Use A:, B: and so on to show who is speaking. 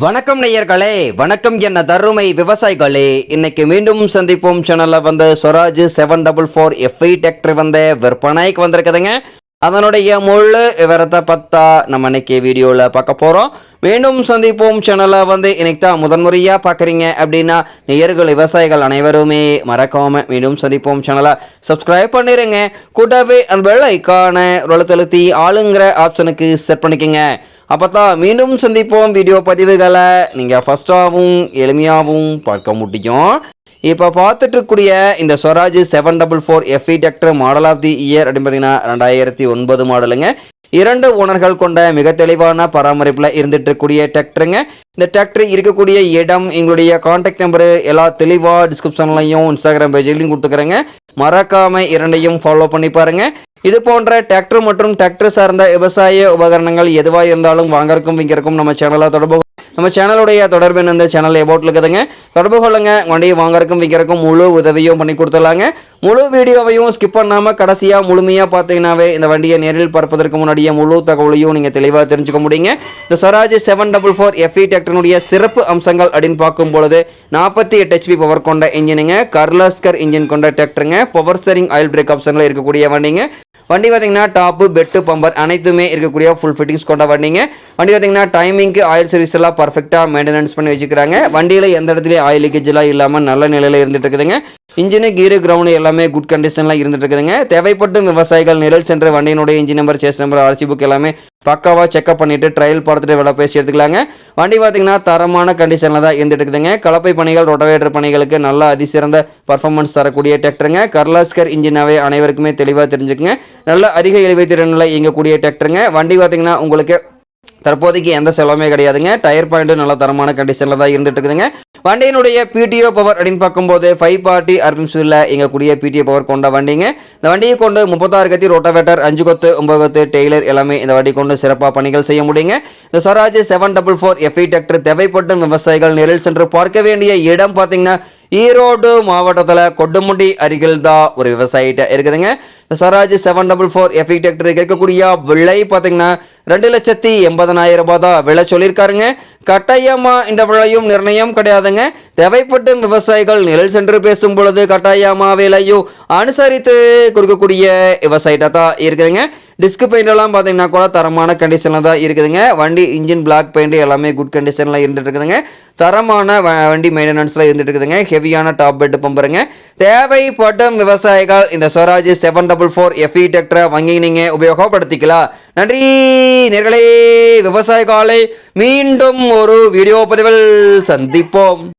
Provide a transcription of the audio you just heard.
A: வணக்கம் நேயர்களே வணக்கம் என்ன தருமை விவசாயிகளே. இன்னைக்கு மீண்டும் சந்திப்போம். சேனல்ல வந்து Swaraj seven double four FI tractor வந்து விற்பனைக்கு வந்திருக்குதுங்க. அதனுடைய முழு விவரத்தை பார்த்தா நம்ம இன்னைக்கு வீடியோவில் பார்க்க போகிறோம் மீண்டும் சந்திப்போம். சேனலை வந்து இன்னைக்கு தான் முதன்முறையாக பார்க்குறீங்க அப்படின்னா நேயர்கள் விவசாயிகள் அனைவருமே மறக்காமல் மீண்டும் சந்திப்போம். சேனலை சப்ஸ்கிரைப் பண்ணிடுங்க கூட்டவே அந்த வெள்ளைக்கான ஐக்கான செலுத்தி ஆளுங்கிற ஆப்ஷனுக்கு செட் பண்ணிக்கோங்க. அப்போ தான் மீண்டும் சந்திப்போம் வீடியோ பதிவுகளை. நீங்கள் ஃபஸ்ட்டாகவும் எளிமையாகவும் பார்க்க முடியும். இப்போ பார்த்துட்டு இருக்கக்கூடிய இந்த Swaraj seven double four FE tractor model of the year அப்படின்னு பார்த்தீங்கன்னா ரெண்டாயிரத்தி ஒன்பது மாடலுங்க. இரண்டு ஓனர்கள் கொண்ட மிக தெளிவான பராமரிப்பில் இருந்துட்டு இருக்கக்கூடிய டிராக்டருங்க இந்த டிராக்டர் இருக்கக்கூடிய இடம் எங்களுடைய கான்டாக்ட் நம்பரு எல்லா தெளிவாக டிஸ்கிரிப்ஷன்லையும் இன்ஸ்டாகிராம் பேஜ்லையும் கொடுத்துக்கிறேங்க. மறக்காமல் இரண்டையும் ஃபாலோ பண்ணி பாருங்கள் இது போன்ற டிராக்டர் மற்றும் டிராக்டர் சார்ந்த விவசாய உபகரணங்கள் எதுவாக இருந்தாலும் வாங்கறக்கும் விற்கிறக்கும் நம்ம சேனலை தொடர்பு நம்ம சேனலுடைய தொடர்பு இந்த சேனல் எபோட்டில் இருக்குதுங்க. தொடர்பு கொள்ளுங்க. வண்டியை வாங்கறக்கும் விற்கிறக்கும் முழு உதவியும் பண்ணி கொடுத்துடலாங்க. முழு வீடியோவையும் ஸ்கிப் பண்ணாமல் கடைசியாக முழுமையாக பார்த்தீங்கன்னாவே இந்த வண்டியை நேரில் பார்ப்பதற்கு முன்னாடியே முழு தகவலையும் நீங்கள் தெளிவாக தெரிஞ்சுக்க முடியுங்க. இந்த Swaraj seven double four FE டிராக்டருடைய சிறப்பு அம்சங்கள் அப்படின்னு பார்க்கும் பொழுது நாற்பத்தி எட்டு ஹெச்பி பவர் கொண்ட இன்ஜினுங்க கர்லாஸ்கர் இன்ஜின் கொண்ட டிராக்டருங்க பவர் ஸ்டரிங் ஆயில் பிரேக் ஆப்ஷனில் இருக்கக்கூடிய வண்டிங்க. வண்டி பார்த்தீங்கன்னா டாப்பு பெட்டு பம்பர் அனைத்துமே இருக்கக்கூடிய ஃபுல் ஃபிட்டிங்ஸ் கொண்ட வண்டிங்க. வண்டி பார்த்தீங்கன்னா டைமிங்க்கு ஆயில் சர்வீஸ் எல்லாம் பர்ஃபெக்டாக மெயின்டெனன்ஸ் பண்ணி வச்சுக்கிறாங்க. வண்டியில் எந்த இடத்துலையும் ஆயில் லீக்கேஜ் எல்லாம் இல்லாமல் நல்ல நிலையில் இருந்துட்டு இருக்குதுங்க. இன்ஜினு கீரு கிரவுண்டு எல்லாமே குட் கண்டிஷனில் இருந்துட்டு இருக்குதுங்க. தேவைப்பட்டு விவசாயிகள் நிழல் சென்ற வண்டியினுடைய engine number chassis number RC book எல்லாமே பக்காவாக செக்அப் பண்ணிவிட்டு ட்ரையல் பார்த்துட்டு வேலை பேசி எடுத்துக்கலாங்க வண்டி பார்த்திங்கன்னா தரமான கண்டிஷனில் தான் இருந்துட்டு இருக்குதுங்க கலப்பை பணிகள் ரொட்டவேட்டர் பணிகளுக்கு நல்ல அதிசிறந்த பர்ஃபார்மன்ஸ் தரக்கூடிய டிராக்டருங்க கர்லாஸ்கர் இன்ஜினாவே அனைவருக்குமே தெளிவாக தெரிஞ்சுக்குங்க. நல்ல அதிக இழுவை திறனில் இயங்கக்கூடிய டிராக்டருங்க வண்டி பார்த்திங்கன்னா உங்களுக்கு தற்போதைக்கு எந்த செலவுமே கிடையாதுங்க. டயர் பாயிண்ட்டும் நல்ல தரமான கண்டிஷனில் தான் இருந்துட்டு இருக்குதுங்க வண்டியினுடைய பிடிஓ பவர் அப்படின்னு பார்க்கும்போது ஃபைவ் பார்ட்டி அர்பிம்ஸ்வில் எங்கக்கூடிய பிடிஓ பவர் கொண்ட வண்டிங்க. இந்த வண்டியை கொண்டு முப்பத்தாறு கத்தி ரோட்டோவேட்டர் அஞ்சு கொத்து ஒன்பது கொத்து டெய்லர் எல்லாமே இந்த வண்டி கொண்டு சிறப்பாக பணிகள் செய்ய முடியுங்க. இந்த Swaraj seven double four FI tractor தேவைப்படும் விவசாயிகள் நேரில் சென்று பார்க்க வேண்டிய இடம் பார்த்தீங்கன்னா ஈரோடு மாவட்டத்தில் கொட்டுமுடி அருகில் தான் ஒரு விவசாயிட்ட இருக்குதுங்க. இந்த Swaraj seven double four FE tractor இருக்கக்கூடிய விலை பார்த்தீங்கன்னா ரெண்டு லட்சத்தி எண்பதனாயிரம் ரூபாய் தான். விலை சொல்லியிருக்காருங்க. கட்டாயமா இந்த விலையும் நிர்ணயம் கிடையாதுங்க. தேவைப்படும் விவசாயிகள் நிழல் சென்று பேசும் பொழுது கட்டாயமா விலையும் அனுசரித்து கொடுக்கக்கூடிய விவசாயிட்டா தான் இருக்குதுங்க. டிஸ்க் பெயிண்டெல்லாம் பார்த்தீங்கன்னா கூட தரமான கண்டிஷனில் தான் இருக்குதுங்க. வண்டி இன்ஜின் பிளாக் பெயிண்ட் எல்லாமே குட் கண்டிஷனில் இருந்துட்டு இருக்குதுங்க. தரமான வ- வண்டி மெயின்டெனன்ஸில் இருந்துட்டு இருக்குதுங்க. ஹெவியான டாப் பெட் பம்பருங்க தேவைப்படும் விவசாயிகள் இந்த Swaraj seven double four FE டிராக்டரை வாங்கி நீங்கள் உபயோகப்படுத்திக்கலாம். நன்றி நேர்களே. விவசாய காலை மீண்டும் ஒரு வீடியோ பதிவில் சந்திப்போம்.